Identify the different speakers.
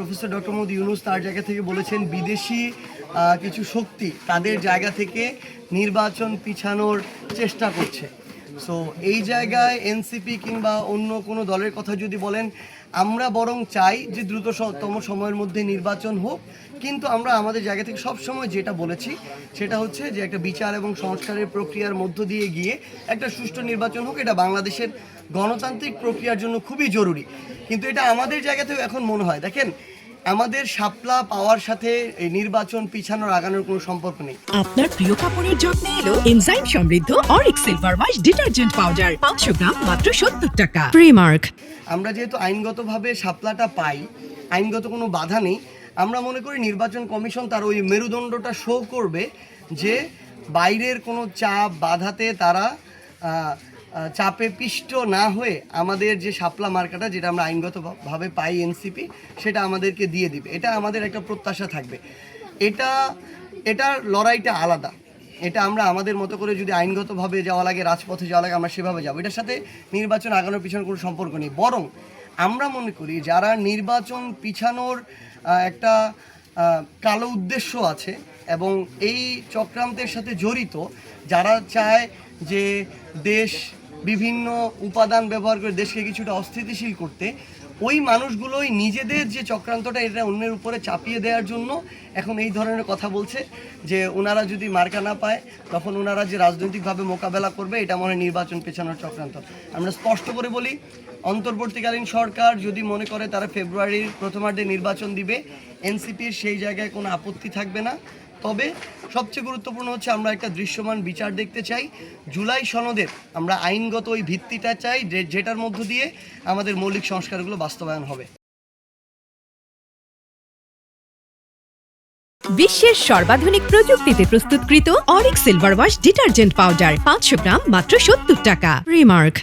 Speaker 1: Professor doctor Mohammad Yunus তার জায়গা থেকে বলেছেন, বিদেশি কিছু শক্তি তাদের জায়গা থেকে নির্বাচন পিছানোর চেষ্টা করছে। সো এই জায়গায় এনসিপি কিংবা অন্য কোনো দলের কথা যদি বলেন, আমরা বরং চাই যে দ্রুততম সময়ের মধ্যে নির্বাচন হোক। কিন্তু আমরা আমাদের জায়গা থেকে সব সময় যেটা বলেছি, সেটা হচ্ছে যে একটা বিচার এবং সংস্কারের প্রক্রিয়ার মধ্য দিয়ে গিয়ে একটা সুষ্ঠু নির্বাচন হোক। এটা বাংলাদেশের গণতান্ত্রিক প্রক্রিয়ার জন্য খুবই জরুরি। কিন্তু এটা আমাদের জায়গাতেও এখন মনে হয়। দেখেন আমাদের শাপলা পাওয়ার সাথে নির্বাচন পিছানোর আগানোর কোনো সম্পর্ক নেই।
Speaker 2: আপনার প্রিয় কাপড়ের যত্নে এলো এনজাইম সমৃদ্ধ Aurik silver wash detergent powder পাঁচশো গ্রাম মাত্র সত্তর টাকা। প্রিমার্ক
Speaker 1: আমরা যেহেতু আইনগতভাবে শাপলাটা পাই আইনগত কোনো বাধা নেই আমরা মনে করি নির্বাচন কমিশন তার ওই মেরুদণ্ডটা শো করবে যে বাইরের কোনো চাপ বাধাতে তারা চাপে পিষ্ট না হয়ে আমাদের যে শাপলা মার্কাটা, যেটা আমরা আইনগতভাবে পাই এনসিপি, সেটা আমাদেরকে দিয়ে দিবে। এটা আমাদের একটা প্রত্যাশা থাকবে। এটা, এটার লড়াইটা আলাদা। এটা আমরা আমাদের মতো করে যদি আইনগতভাবে যাওয়া লাগে, রাজপথে যাওয়া লাগে, আমরা সেভাবে যাব। এটার সাথে নির্বাচন আগানোর পিছনে কোনো সম্পর্ক নেই। বরং আমরা মনে করি, যারা নির্বাচন পিছানোর একটা কালো উদ্দেশ্য আছে এবং এই চক্রান্তের সাথে জড়িত, যারা চায় যে দেশ বিভিন্ন উপাদান ব্যবহার করে দেশকে কিছুটা অস্থিতিশীল করতে, ওই মানুষগুলোই নিজেদের যে চক্রান্তটা এটা অন্যের উপরে চাপিয়ে দেওয়ার জন্য এখন এই ধরনের কথা বলছে, যে ওনারা যদি মার্কা না পায়, তখন ওনারা যে রাজনৈতিকভাবে মোকাবেলা করবে, এটা মনে নির্বাচন পেছানোর চক্রান্ত। আমরা স্পষ্ট করে বলি, অন্তর্বর্তীকালীন সরকার যদি মনে করে তারা ফেব্রুয়ারির প্রথমার্ধে নির্বাচন দিবে, এনসিপির সেই জায়গায় কোনো আপত্তি থাকবে না। তবে সবচেয়ে গুরুত্বপূর্ণ হচ্ছে আমরা একটা দৃশ্যমান বিচার দেখতে চাই। জুলাই সনদের আমরা আইনগত ওই ভিত্তিটা চাই যে, যেটার মধ্য দিয়ে আমাদের মৌলিক সংস্কারগুলো বাস্তবায়ন হবে।
Speaker 2: বিশ্বের সর্বাধুনিক প্রযুক্তিতে প্রস্তুতকৃত Aurik silver wash detergent powder পাঁচশো গ্রাম মাত্র সত্তর টাকা। রিমার্ক